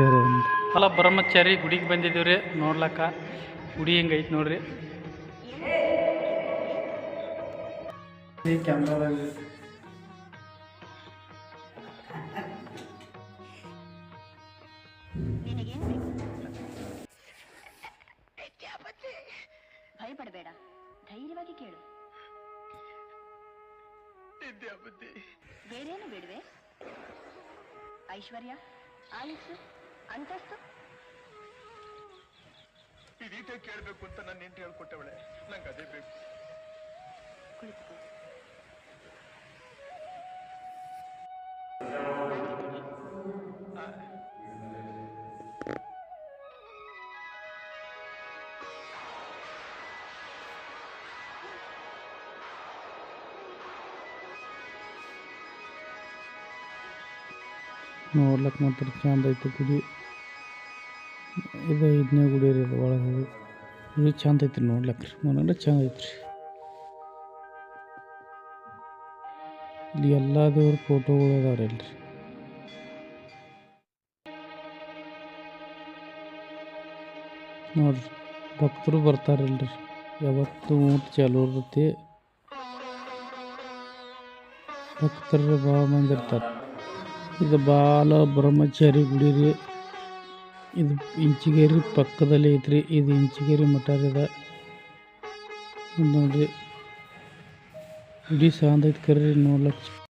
ಕಟ್ಟ್ಯಾರ ಅದನ್ನ ಅಲ್ಲ ಬ್ರಹ್ಮಚಾರಿ ಗುಡಿಗೆ ಬಂದಿದ್ದೀವಿ ರೀ ನೋಡ್ಲಕ್ಕ. ಗುಡಿ ಹೆಂಗೈತೆ ನೋಡ್ರಿ. ಈ ಕ್ಯಾಮ್ರಾದಾಗ ಭಯಪಡಬೇಡ. ಧೈರ್ಯವಾಗಿ ಕೇಳು. ಬೇರೇನು ಬೇಡವೆ? ಐಶ್ವರ್ಯ ಆಯುಸ್ಸು ಅಂತಸ್ತು ಇದೀತೆ ಕೇಳಬೇಕು ಅಂತ ನನ್ನ ಹೆಂಡತಿ ಹೇಳ್ಕೊಟ್ಟವಳೆ ನಂಗೆ ಅದೇ ಬೇಕು ಕುಳಿತುಕೋ ನೋಡ್ಲಕ್ಕೆ ಮಾತ್ರ ಚಂದ ಐತೆ ಗುಡಿ. ಇದು ಐದನೇ ಗುಡಿ ರೀ ಒಳಗೆ ಇದು ಚಂದ ಐತ್ರಿ ನೋಡ್ಲಕ್ಕೆ ರೀ. ಮನೆಲ್ಲ ಚಂದ ಐತ್ರಿ. ಇಲ್ಲಿ ಎಲ್ಲ ದೇವ್ರ ಫೋಟೋಗಳು ಅದಾವ್ರಿ ಇಲ್ರಿ. ನೋಡ್ರಿ, ಭಕ್ತರು ಬರ್ತಾರಲ್ರಿ ಯಾವತ್ತು ಊಟ ಚಾಲು ಇರ್ತೈತಿ. ಭಕ್ತರು ಭಾಳ ಮಂದಿ ಇರ್ತಾರೆ. ಇದು ಬಾಲ ಬ್ರಹ್ಮಚಾರಿ ಗುಡಿ ರೀ. ಇದು ಇಂಚಿಗೇರಿ ಪಕ್ಕದಲ್ಲಿ ಐತ್ರಿ. ಇದು ಇಂಚಿಗೇರಿ ಮಠ ಇದ ನೋಡ್ರಿ. ಗುಡಿ ಸಾಂದ್ ಐತಿ ಕರ್ರಿ, ನೋಡ್ಲಕ್